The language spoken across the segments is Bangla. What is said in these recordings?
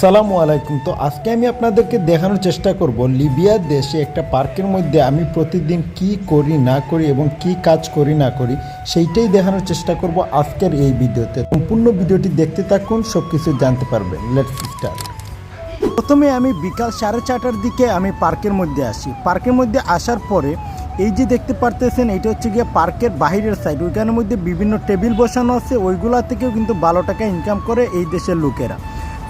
সালামু আলাইকুম। তো আজকে আমি আপনাদেরকে দেখানোর চেষ্টা করব, লিবিয়া দেশে একটা পার্কের মধ্যে আমি প্রতিদিন কি করি, না করি এবং কি কাজ করি, না করি, সেইটাই দেখানোর চেষ্টা করব আজকের এই ভিডিওতে। সম্পূর্ণ ভিডিওটি দেখতে থাকুন সব কিছু জানতে পারবেন। লেটস স্টার্ট প্রথমে আমি বিকাল সাড়ে চারটার দিকে আমি পার্কের মধ্যে আসি। পার্কের মধ্যে আসার পরে এই যে দেখতে পারতেছেন, এটা হচ্ছে গিয়ে পার্কের বাহিরের সাইড ওইখানের মধ্যে বিভিন্ন টেবিল বসানো আছে, ওইগুলা থেকেও কিন্তু ভালো টাকা ইনকাম করে এই দেশের লোকেরা।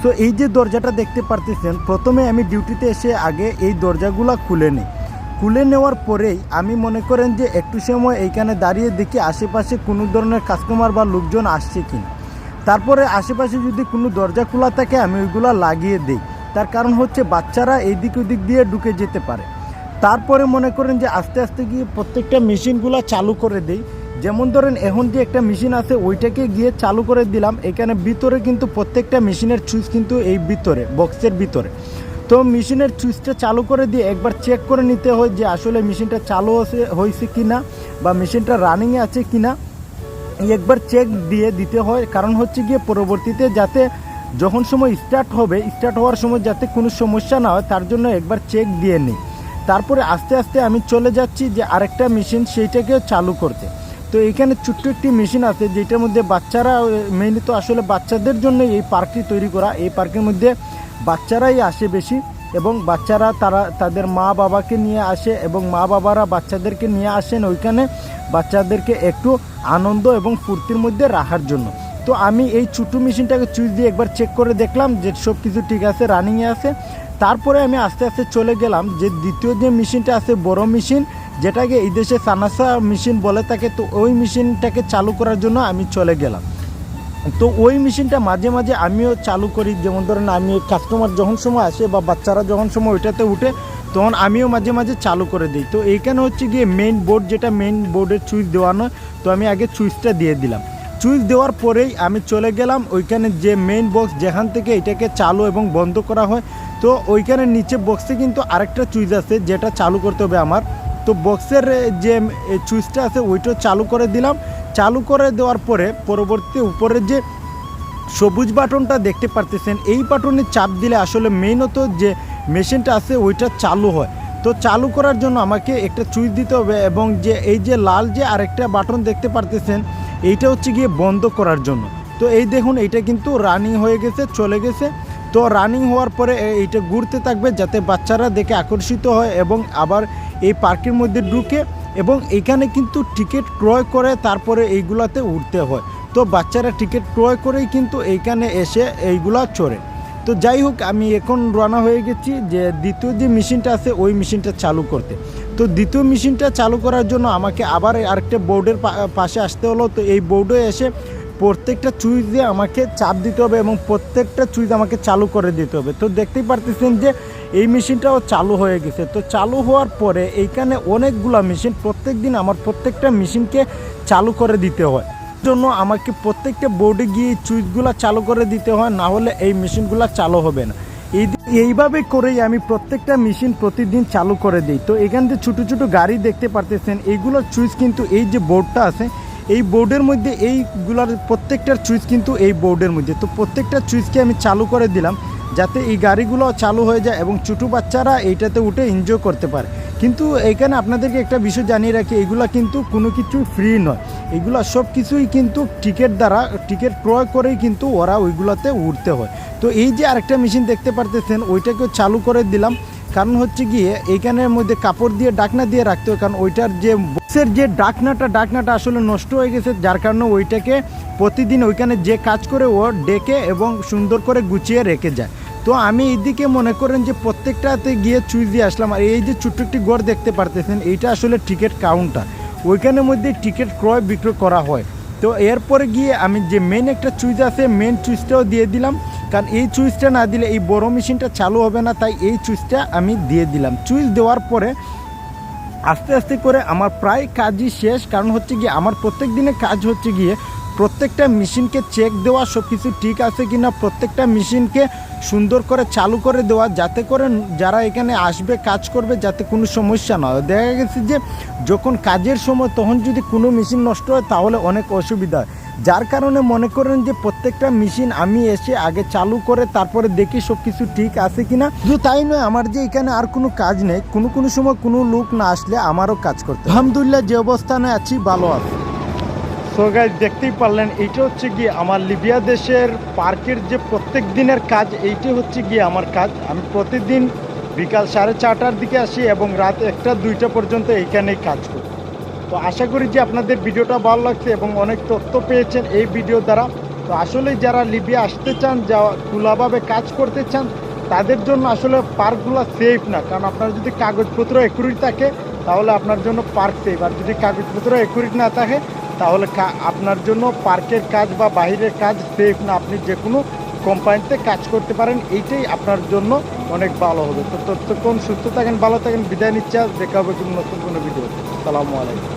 তো এই যে দরজাটা দেখতে পারতেছেন, প্রথমে আমি ডিউটিতে এসে আগে এই দরজাগুলা খুলে নিই। খুলে নেওয়ার পরেই আমি মনে করেন যে একটু সময় এইখানে দাঁড়িয়ে দেখি আশেপাশে কোনো ধরনের কাস্টমার বা লোকজন আসছে কিনা। তারপরে আশেপাশে যদি কোনো দরজা খোলা থাকে, আমি ওইগুলো লাগিয়ে দিই। তার কারণ হচ্ছে বাচ্চারা এইদিক ওদিক দিয়ে ঢুকে যেতে পারে। তারপরে মনে করেন যে আস্তে আস্তে গিয়ে প্রত্যেকটা মেশিনগুলো চালু করে দিই। যেমন ধরেন, এখন যে একটা মেশিন আছে, ওইটাকে গিয়ে চালু করে দিলাম। এখানে ভিতরে কিন্তু প্রত্যেকটা মেশিনের সুইচ কিন্তু এই ভিতরে বক্সের ভিতরে। তো মেশিনের সুইচটা চালু করে দিয়ে একবার চেক করে নিতে হয় যে আসলে মেশিনটা চালু হয়েছে হয়েছে কি না বা মেশিনটা রানিংয়ে আছে কি না একবার চেক দিয়ে দিতে হয়। কারণ হচ্ছে গিয়ে পরবর্তীতে যাতে যখন সময় স্টার্ট হবে স্টার্ট হওয়ার সময় যাতে কোনো সমস্যা না হয়, তার জন্য একবার চেক দিয়ে নিই। তারপরে আস্তে আস্তে আমি চলে যাচ্ছি যে আরেকটা মেশিন সেইটাকেও চালু করতে। তো এখানে ছোট্ট একটি মেশিন আছে, যেটার মধ্যে বাচ্চারা মেইনলি তো আসলে বাচ্চাদের জন্য এই পার্কটি তৈরি করা। এই পার্কের মধ্যে বাচ্চারাই আসে বেশি এবং বাচ্চারা তারা, তাদের মা বাবাকে নিয়ে আসে এবং মা বাবারা বাচ্চাদেরকে নিয়ে আসেন ওইখানে। বাচ্চাদেরকে একটু আনন্দ এবং ফুর্তির মধ্যে রাখার জন্য। তো আমি এই ছোটো মেশিনটাকে চুজ দিয়ে একবার চেক করে দেখলাম যে সব কিছু ঠিক আছে রানিংয়ে আছে। তারপরে আমি আস্তে আস্তে চলে গেলাম যে দ্বিতীয় যে মেশিনটা আছে, বড় মেশিন যেটাকে এই দেশে সানাসা মেশিন বলে থাকে তো ওই মেশিনটাকে চালু করার জন্য আমি চলে গেলাম। তো ওই মেশিনটা মাঝে মাঝে আমিও চালু করি, যেমন ধরেন আমি কাস্টমার যখন সময় আসে বা বাচ্চারা যখন সময় ওইটাতে উঠে, তখন আমিও মাঝে মাঝে চালু করে দিই। তো এইখানে হচ্ছে গিয়ে মেইন বোর্ড যেটা মেইন বোর্ডের সুইচ দেওয়ানো তো আমি আগে সুইচটা দিয়ে দিলাম। সুইচ দেওয়ার পরেই আমি চলে গেলাম ওইখানে যে মেইন বক্স যেখান থেকে এটাকে চালু এবং বন্ধ করা হয়, তো ওইখানে নিচে বক্সে কিন্তু আরেকটা সুইচ আছে, যেটা চালু করতে হবে আমার। তো বক্সের যে সুইচটা আছে, ওইটা চালু করে দিলাম। চালু করে দেওয়ার পরে পরবর্তী উপরের যে সবুজ বাটনটা দেখতে পারতেছেন, এই বাটনে চাপ দিলে আসলে মেইনত যে মেশিনটা আছে, ওইটা চালু হয়। তো চালু করার জন্য আমাকে একটা সুইচ দিতে হবে এবং যে, এই যে লাল যে আরেকটা বাটন দেখতে পারতেছেন, এইটা হচ্ছে গিয়ে বন্ধ করার জন্য। তো এই দেখুন, এইটা কিন্তু রানিং হয়ে গেছে, চলে গেছে। তো রানিং হওয়ার পরে এইটা ঘুরতে থাকবে যাতে বাচ্চারা দেখে আকর্ষিত হয় এবং আবার এই পার্কের মধ্যে ঢুকে এবং এখানে কিন্তু টিকিট ক্রয় করে তারপরে এইগুলাতে উঠতে হয়। তো বাচ্চারা টিকিট ক্রয় করেই কিন্তু এইখানে এসে এইগুলা চড়ে। তো যাই হোক, আমি এখন রানা হয়ে গেছি যে দ্বিতীয় যে মেশিনটা আছে, ওই মেশিনটা চালু করতে। তো দ্বিতীয় মেশিনটা চালু করার জন্য আমাকে আবার আরেকটা বোর্ডের পাশে আসতে হলো। তো এই বোর্ডে এসে প্রত্যেকটা দিয়ে আমাকে চাপ দিতে হবে এবং প্রত্যেকটা চুইজ আমাকে চালু করে দিতে হবে। তো দেখতেই পারতেছেন যে এই মেশিনটাও চালু হয়ে গেছে। তো চালু হওয়ার পরে এইখানে অনেকগুলা মেশিন প্রত্যেক দিন আমার প্রত্যেকটা মেশিনকে চালু করে দিতে হয়। জন্য আমাকে প্রত্যেকটা বোর্ডে গিয়ে চুইচগুলো চালু করে দিতে হয়, না হলে এই মেশিনগুলো চালু হবে না। এই এইভাবে করেই আমি প্রত্যেকটা মেশিন প্রতিদিন চালু করে দিই। তো এখান থেকে ছোটো ছোটো গাড়ি দেখতে পারতেছেন এইগুলোর চুইচ কিন্তু এই যে বোর্ডটা আছে এই বোর্ডের মধ্যে এইগুলার প্রত্যেকটার চুইচ কিন্তু এই বোর্ডের মধ্যে। তো প্রত্যেকটা চুইচকে আমি চালু করে দিলাম, যাতে এই গাড়িগুলো চালু হয়ে যায় এবং ছোটো বাচ্চারা এইটাতে উঠে এনজয় করতে পারে। কিন্তু এখানে আপনাদেরকে একটা বিষয় জানিয়ে রাখি, এগুলা কিন্তু কোনো কিছু ফ্রি নয়। এগুলা সব কিছুই কিন্তু টিকিট দ্বারা টিকিট ক্রয় করেই কিন্তু ওরা ওইগুলোতে উঠতে হয়। তো এই যে আরেকটা মেশিন দেখতে পারতেছেন, ওইটাকেও চালু করে দিলাম। কারণ হচ্ছে গিয়ে এইখানের মধ্যে কাপড় দিয়ে ডাকনা দিয়ে রাখতে হয়, কারণ ওইটার যে বক্সের যে ডাকনাটা ডাকনাটা আসলে নষ্ট হয়ে গেছে, যার কারণে ওইটাকে প্রতিদিন ওইখানে যে কাজ করে ও ডেকে এবং সুন্দর করে গুছিয়ে রেখে যায়। তো আমি এইদিকে মনে করেন যে প্রত্যেকটাতে গিয়ে চুইচ দিয়ে আসলাম, আর এই যে ছোট্ট একটি গড় দেখতে পারতেছেন, এইটা আসলে টিকিট কাউন্টার। ওইখানের মধ্যে টিকিট ক্রয় বিক্রয় করা হয়। তো এরপরে গিয়ে আমি যে মেন একটা চুইজ আছে মেন চুইজটাও দিয়ে দিলাম। কারণ এই চুইচটা না দিলে এই বড় মেশিনটা চালু হবে না, তাই এই চুইচটা আমি দিয়ে দিলাম। চুইজ দেওয়ার পরে আস্তে আস্তে করে আমার প্রায় কাজই শেষ। কারণ হচ্ছে গিয়ে আমার প্রত্যেক দিনে কাজ হচ্ছে গিয়ে প্রত্যেকটা মেশিনকে চেক দেওয়া সব কিছু ঠিক আছে কি না প্রত্যেকটা মেশিনকে সুন্দর করে চালু করে দেওয়া, যাতে করে যারা এখানে আসবে, কাজ করবে, যাতে কোনো সমস্যা না হয়। দেখা গেছে যে, যখন কাজের সময় তখন যদি কোনো মেশিন নষ্ট হয়, তাহলে অনেক অসুবিধা হয়। যার কারণে মনে করেন যে, প্রত্যেকটা মেশিন আমি এসে আগে চালু করে, তারপরে দেখি সব কিছু ঠিক আছে কি না শুধু তাই নয়, আমার যে এখানে আর কোনো কাজ নেই, কোনো কোনো সময় কোনো লোক না আসলে আমারও কাজ করতে। আলহামদুলিল্লাহ, যে অবস্থানে আছি, ভালো আছে। সো গাইজ দেখতেই পারলেন, এইটা হচ্ছে গিয়ে আমার লিবিয়া দেশের পার্কের যে প্রত্যেক দিনের কাজ, এইটি হচ্ছে গিয়ে আমার কাজ। আমি প্রতিদিন বিকাল সাড়ে চারটার দিকে আসি এবং রাত একটা, দুইটা পর্যন্ত এইখানেই কাজ করি। তো আশা করি যে আপনাদের ভিডিওটা ভালো লাগছে এবং অনেক তথ্য পেয়েছেন এই ভিডিও দ্বারা। তো আসলে যারা লিবিয়া আসতে চান যা খোলাভাবে কাজ করতে চান, তাদের জন্য আসলে পার্কগুলো সেফ না। কারণ আপনার যদি কাগজপত্র একুরিট থাকে, তাহলে আপনার জন্য পার্ক সেফ আর যদি কাগজপত্র একুরিট না থাকে তাহলে আপনার জন্য পার্কের কাজ বা বাহিরের কাজ সেফ না। আপনি যে কোনো কোম্পানিতে কাজ করতে পারেন, এইটাই আপনার জন্য অনেক ভালো হবে। তো ততক্ষণ সুস্থ থাকেন, ভালো থাকেন। বিদায় নিচ্ছে। দেখা হবে নতুন কোনো ভিডিও সালামু আলাইকুম।